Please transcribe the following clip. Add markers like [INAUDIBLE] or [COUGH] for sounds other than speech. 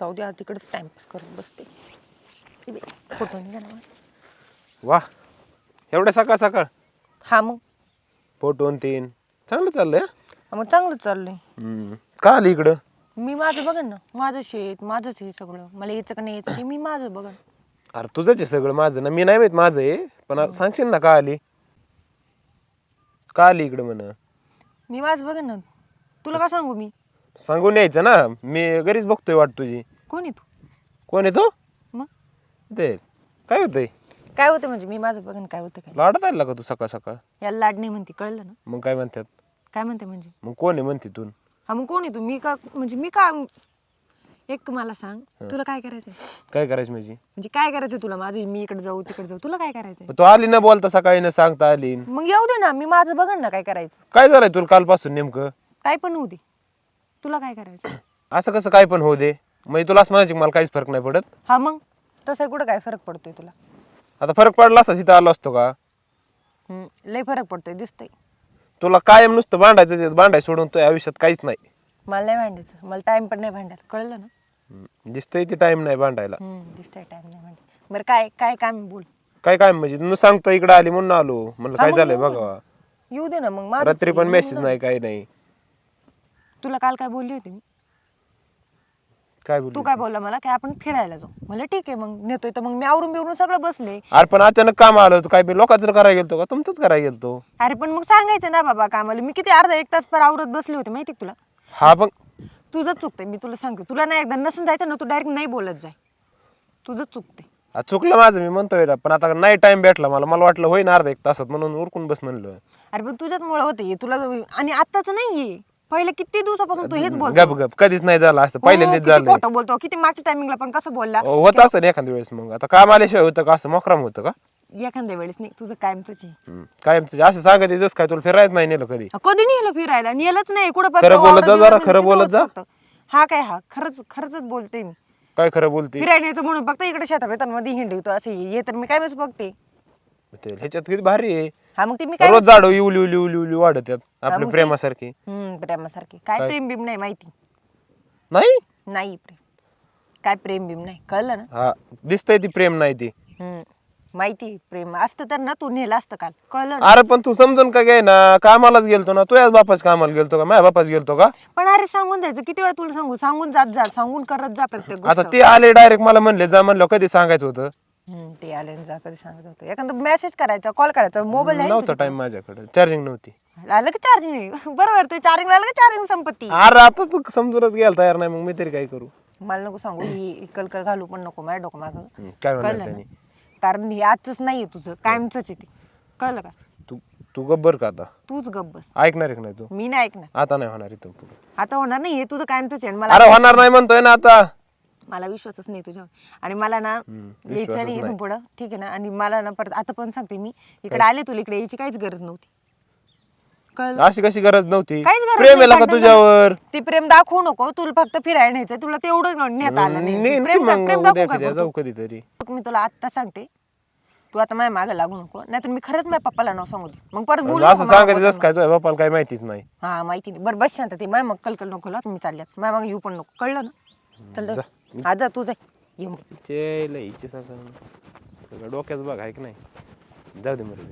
जाऊ दे आज तिकडेच टाइमपास करत बसते. फोटो वा एवढ्या सकाळ सकाळ? हा मग. फोटो तीन. चांगलं चाललंय हं? हा, मग चांगलं चाललंय. हम्म. का आली इकडं? मी माझं बघन ना माझं शेत माझंच हे सगळं. मला यायचं का नाही यायचं ते मी माझं बघन. अरे तुझंच आहे सगळं माझं ना मी नाही माहीत माझं आहे पण आता सांगशील ना का आली? का आली इकडं म्हण? मी माझं बघन ना. तुला का सांगू मी? सांगून यायचं ना. मी घरीच बघतोय वाट तुझी. कोणी तू? कोण आहे तो? मग? ते. काय होतंय? काय होतं म्हणजे? मी माझं बघन काय होतं काय? लाडत आला का तू सकाळ सकाळ? याला लाड नाही म्हणते कळलं ना? मग काय म्हणतात? काय म्हणते म्हणजे? मग कोण आहे म्हणते तू? हा मग कोण आहे तू? मी का म्हणजे मी का एक मला सांग. तुला काय करायचंय? काय करायचं माझी म्हणजे काय करायचंय तुला? माझं मी इकडे जाऊ तिकडे जाऊ. तुला काय करायचंय? तू आली ना बोलता सकाळी न सांगता आली. मग येऊ दे ना. मी माझं बघन ना काय करायचं. काय झालंय तुला कालपासून नेमकं? काय पण होऊ दे. तुला काय करायचं? असं कसं काय पण होऊ दे. म्हणजे तुला असं म्हणायचं की मला काहीच फरक नाही पडत. हा मग? तसं कुठं काय फरक पडतोय तुला? आता फरक पडला असता तिथं आलो असतो का? हम्म, लय फरक पडतोय दिसतंय. तुला कायम नुसतं भांडायचं ते भांडाय सोडून तो आयुष्यात काहीच नाही. मला नाही भांडायचं. मला टाइम पण नाही भांडायला. कळलं ना? हम्म. दिसतंय ते टाइम नाही भांडायला. हम्म, दिसतंय टाइम नाही भांडायला. बरं काय काय काम आहे बोल. काय काय म्हणजे? न सांगता इकडे आली म्हणून आलो. म्हणलं हा, काय मग झालंय येऊ दे बघा. येऊ दे ना मग. माझं रात्री पण मेसेज. नाही काही नाही. तुला काल काय बोलली होती मी? काय तू काय बोलला मला की आपण फिरायला जाऊ. मला ठीक आहे मग नेतोय तर मग मी आवरून बिवरून सगळं बसले. अरे पण अचानक काम आलं होतं. काय मी लोकांचं करायला गेलतो का? तुमचंच करायला गेलतो. अरे पण मग सांगायचं ना बाबा कामाला. मी किती अर्धा एक तास पर आवरत बसले होते माहिती का तुला? हा पण तुझंच चुकतंय. मी तुला सांगते. तुला नाही एकदा नसून जायचं ना तू डायरेक्ट नाही बोलत जाय. तुझंच चुकते आ, चुकलं माझं मी म्हणतोय ना. पण आता नाही टाइम भेटला मला. मला वाटलं होईन अर्धा एक तासात म्हणून उरकून बस म्हणलं अरे पण तुझ्याच मुळे होते तुला आणि आताच नाहीये. पहिले किती दिवसापासून तू हेच गप बोलतो? गप कधीच नाही झालं असं. हो, पहिल्यांदाच किती झालं. खोटं बोलतो? किती मागच्या टायमिंगला पण कसं बोलला? होत असं ना एखाद्या वेळेस मग. आता काम आल्याशिवाय होतं का? असं मोकराम होतं का? एखाद्या वेळेस नाही. तुझं कायमच आहे. हम्म. कायमचं असं सांगत जस काय? तुला फिरायचं नाही नेलं कधी? कधी नेलं फिरायला? नेलंच नाही. कुठं पण खरं तो बोलत जा जरा, खरं तिथं बोलत होत जा. हा काय हा. खरंच खरंच बोलते मी. काय खरं बोलते? फिरायला यायचं म्हणून. फक्त इकडे शेतात येताना हिंडवतो असं हे तर मी काय वेळेस बघते? ते ह्याच्यात किती भारी आहे. हा मग ते मी काय रोज झाडं इवली इवली इवली इवली वाढत आहेत. आपल्या ते- प्रेमासारखी. हम्म प्रेमासारखे. काय काय? प्रेम बिम नाही माहिती. नाही? नाही प्रेम. काय प्रेम बिम नाही. कळलं ना? हा दिसतंय ती प्रेम नाही ती. हम्म माहिती प्रेम. असतं तर ना तू नेलं असतं काल. कळलं ना? अरे पण तू समजून का घे ना? कामालाच गेलतो ना? तुझ्याच बापाच कामाला गेलतो का? माझ्या बापाच गेलतो का? पण अरे सांगून द्यायचं. किती वेळा तुला सांगू? सांगून जात जा. सांगून करत जा प्रत्येक आता गोष्ट. ते आले डायरेक्ट मला म्हणले जा म्हणलं कधी सांगायचं होतं? हम्म, ते आले आणि जा कधी सांगत होतं. एखादा मेसेज करायचा कॉल करायचा मोबाईल नव्हता टाइम माझ्याकडे. चार्जिंग नव्हती? आलं की चार्जिंग [LAUGHS] बरोबर ते चार्जिंग आलं की चार्जिंग संपत्ती? अरे आता तू समजूनच घ्यायला तयार नाही मग मी तरी काय करू? मला नको सांगू ही कलकर घालू पण नको माझ्या डोकं मागं हम्म, काय म्हणणार कळलं ना? त्यांनी? कारण हे आजच नाहीये तुझं कायमच आहे ते. कळलं का? तू तू गब्बर का आता? तूच गप बस. ऐकणार आहे का नाही तू? मी नाही ऐकणार. आता नाही होणार पुढे. आता होणार नाही हे तुझं कायमच आहे आणि मला अरे होणार नाही म्हणतोय ना आता. मला विश्वासच नाही तुझ्यावर. आणि मला ना यायचं नाही इथून. पुढं. ठीक आहे ना? आणि मला ना परत आता पण सांगते मी. इकडे आले तुला इकडे यायची काहीच गरज नव्हती. कळलं? अशी कशी गरज नव्हती? काहीच गरज प्रेम नाही, का भांडण तुझ्यावर. ते प्रेम दाखवू नको. तुला फक्त फिरायला न्यायचं तुला तेवढं नेता आलं नाही. नेईन की प्रेम दा- मग प्रेम उद्या दाखवू काय कधी करतो? जाऊ कधीतरी. मी तुला आत्ता सांगते. तू आता माझ्या मागे लागू नको. नाहीतर मी खरंच माझ्या पप्पाला नाव सांगू दे. मग परत बोलू असं सांगायचं काय तुझ्या बापाला काही माहितीच नाही. हा माहिती नाही. बरं बस शांत ते माझ्या मग कलकल नको तुम्ही चालल्यात. माझ्या मागे येऊ पण नको. कळलं ना? चल. जा. हा जा तू जा ये मग. ते लय इच्छा सगळं डोक्यात बघ आहे की नाही. जाऊ दे मरू